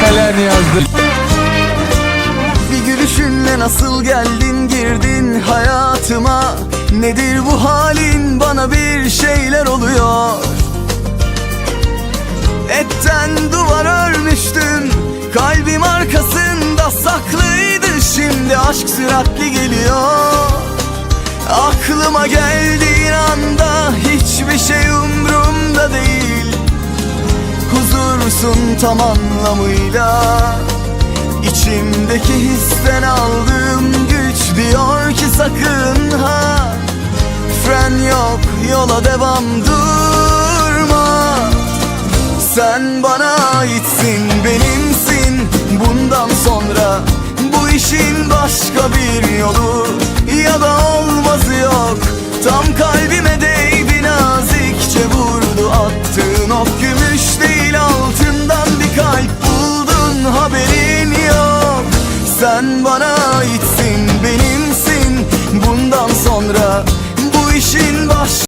Selen yazdı. Bir gülüşünle nasıl geldin girdin hayatıma? Nedir bu halin? Bana bir şeyler oluyor. Etten duvar örmüştüm Kalbim arkasında saklıydı. Şimdi aşk süratli geliyor. Aklıma geldiğin Huzursun tam anlamıyla. İçimdeki histen aldığım güç Diyor ki sakın ha. Fren yok yola devam durma. Sen bana aitsin, benimsin. Bundan sonra bu işin başka bir yolu Ya da Sen bana aitsin, benimsin. Bundan sonra bu işin baş